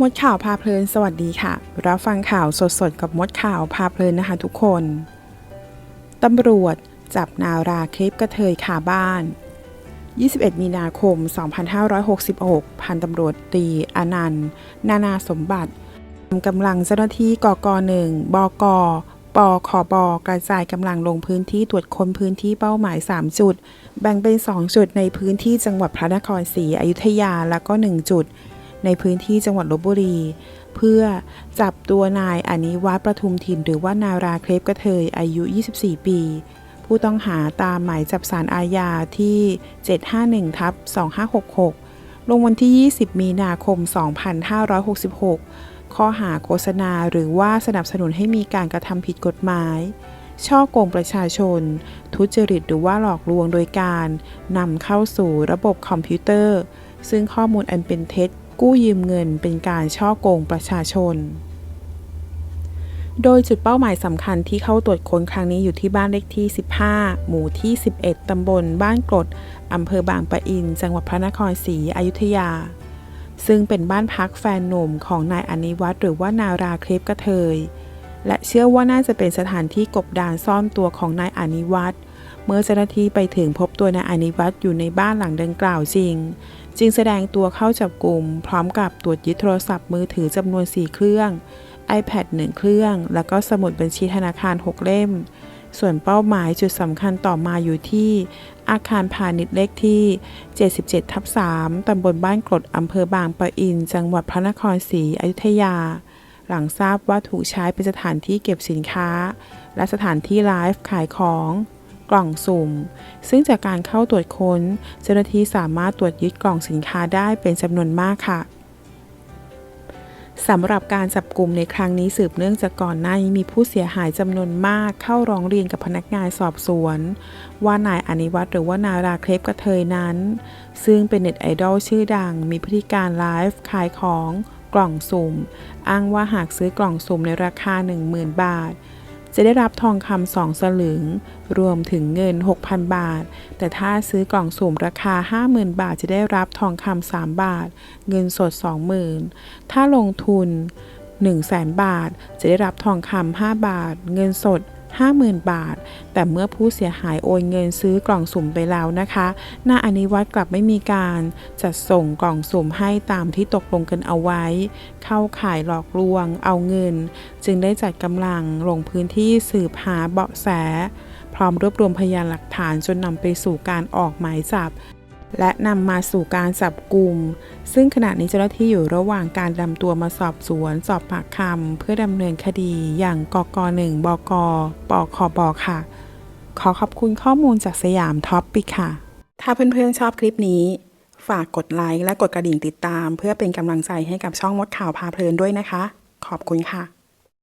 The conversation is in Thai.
มดข่าวพาเพลินสวัสดีค่ะ รับฟังข่าวสดๆ กับมดข่าวพาเพลินนะคะทุกคน ตำรวจจับนาราคลิปกระเทยคาบ้าน 21 มีนาคม 2566 พันตำรวจตีอนันต์ นานาสมบัตินำกำลังเจ้าหน้าที่กกหนึ่งบกปคบกระจายกำลังลงพื้นที่ตรวจค้นพื้นที่เป้าหมาย 3 จุด แบ่งเป็น 2 จุดในพื้นที่จังหวัดพระนครศรีอยุธยาแล้วก็ 1 จุด ในพื้นที่จังหวัดลบบุรี เพื่อจับตัวนายอนิวัฒน์ประทุมถิ่น หรือว่านาราเครปกระเทยอายุ 24 ปี ผู้ต้องหาตามหมายจับสารอาญาที่ 751ทับ2566 ลงวันที่ 20 มีนาคม 2566 ข้อหาโฆษณาหรือว่าสนับสนุนให้มีการกระทำผิดกฎหมายช่อโกงประชาชน ทุจริตหรือว่าหลอกลวงโดยการนำเข้าสู่ระบบคอมพิวเตอร์ ซึ่งข้อมูลอันเป็นเท็จ กู้ยืมเงินเป็นการช่อโกงประชาชน โดยจุดเป้าหมายสำคัญที่เข้าตรวจค้นครั้งนี้อยู่ที่บ้านเลขที่ 15 หมู่ที่ 11 ตำบลบ้านกรดอำเภอบางปะอิน จังหวัดพระนครศรีอยุธยา ซึ่งเป็นบ้านพักแฟนหนุ่มของนายอนิวัตรหรือว่านาราเครปกระเทย และเชื่อว่าน่าจะเป็นสถานที่กบดานซ่อนตัวของนายอนิวัตรเมื่อเจ้าหน้าที่ไปถึงพบตัวนายอนิวัตรอยู่ในบ้านหลังดังกล่าวจริง จึงแสดงตัวเข้าจับกลุ่ม พร้อมกับตรวจยึดโทรศัพท์มือถือจำนวน 4 เครื่อง iPad 1 เครื่อง แล้วก็สมุดบัญชีธนาคาร 6 เล่ม ส่วนเป้าหมายจุดสำคัญต่อมาอยู่ที่อาคารพาณิชย์เลขที่ 77ทับ3ตำบลบ้านกรดอำเภอบางปะอิน จังหวัดพระนครศรีอยุธยา หลังทราบว่าถูกใช้เป็นสถานที่เก็บสินค้า และสถานที่ไลฟ์ขายของ กล่องสุ่ม ซึ่งจากการเข้าตรวจค้น เจ้าหน้าที่สามารถตรวจยึดกล่องสินค้าได้เป็นจำนวนมากค่ะสำหรับการจับกลุ่มในครั้งนี้สืบเนื่องจากก่อนหน้านี้มีผู้เสียหายจำนวนมากเข้าร้องเรียนกับพนักงานสอบสวน ว่านายอนิวัตรหรือว่านาราเครปกระเทยนั้น ซึ่งเป็นเน็ตไอดอลชื่อดัง มีพฤติการไลฟ์ขายของกล่องสุ่ม อ้างว่าหากซื้อกล่องสุ่มในราคา 10,000 บาท จะได้รับทองคำสองสลึง รวมถึงเงิน 6,000 บาท แต่ถ้าซื้อกล่องสุ่มราคา 50,000 บาทจะได้รับทองคำ3บาท เงินสด 20,000 ถ้าลงทุน 100,000 บาท จะได้รับทองคำ5บาท เงินสด 50,000 บาท แต่เมื่อผู้เสียหายโอนเงินซื้อกล่องสุ่มไปแล้วนะคะนายอนิวัตรกลับไม่มีการจัดส่งกล่องสุ่มให้ตามที่ตกลงกันเอาไว้ เข้าข่ายหลอกลวง เอาเงิน จึงได้จัดกำลังลงพื้นที่สืบหาเบาะแส พร้อมรวบรวมพยานหลักฐานจนนำไปสู่การออกหมายจับ และนำมาสู่การจับกลุ่ม ซึ่งขณะนี้เจ้าหน้าที่อยู่ระหว่างการนำตัวมาสอบสวน สอบปากคำเพื่อดำเนินคดีอย่างกกหนึ่งบกปคบค่ะ ขอขอบคุณข้อมูลจากสยามท็อปปิค่ะ ถ้าเพื่อนๆชอบคลิปนี้ ฝากกดไลค์และกดกระดิ่งติดตาม เพื่อเป็นกำลังใจให้กับช่องมดข่าวพาเพลินด้วยนะคะ ขอบคุณค่ะ